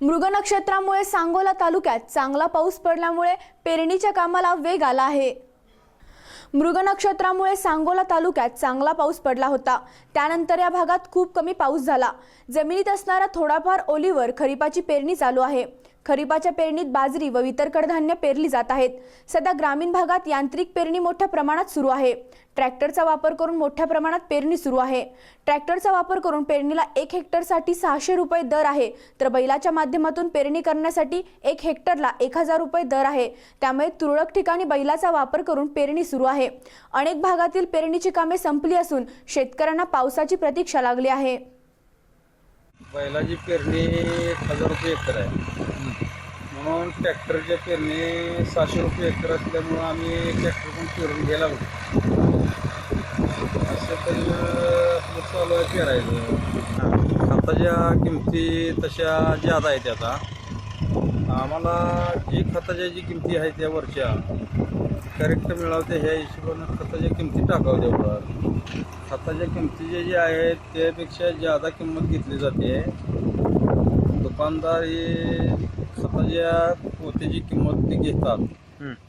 मृग नक्षत्रामुळे सांगोला तालुक्यात चांगला पाऊस पडल्यामुळे पेरणीच्या कामाला वेग आला आहे. मृग नक्षत्रामुळे सांगोला तालुक्यात चांगला पाऊस पडला होता. त्यानंतर या भागात खूप कमी पाऊस झाला. जमिनीत असणारा थोडाफार ओलीवर खरीपाची पेरणी चालू आहे. खरीपाच्या पेरणीत बाजरी व इतर कडधान्य पेरली जात आहेत. सध्या ग्रामीण भागात यांत्रिक पेरणी मोठ्या प्रमाणात सुरू आहे. ट्रॅक्टरचा वापर करून मोठ्या प्रमाणात पेरणी सुरू आहे. ट्रॅक्टरचा वापर करून पेरणीला एक हेक्टरसाठी सहाशे रुपये दर आहे. तर बैलाच्या माध्यमातून पेरणी करण्यासाठी एक हेक्टरला एक हजार रुपये दर आहे. त्यामुळे तुरळक ठिकाणी बैलाचा वापर करून पेरणी सुरू आहे. अनेक भागातील पेरणीची कामे संपली असून शेतकऱ्यांना पावसाची प्रतीक्षा लागली आहे. बैलाची पेरणी एक हजार रुपये एकर आहे. म्हणून ट्रॅक्टरची पेरणी सहाशे रुपये एकर असल्यामुळं आम्ही ट्रॅक्टर पण पेरून घ्यायला होतो असं तरी आपलं चालू आहे पेरायचं. आताच्या किमती तशा ज्यादा आहेत आता. आम्हाला जी खताच्या जी किमती आहे त्या वरच्या करेक्ट मिळावते ह्या हिशोबानं खताच्या किमती टाकावं तेवढं खताच्या किमती जे जे आहेत त्यापेक्षा जादा किंमत घेतली जाते दुकानदार हे खताच्या पोत्याची किंमत ते घेतात.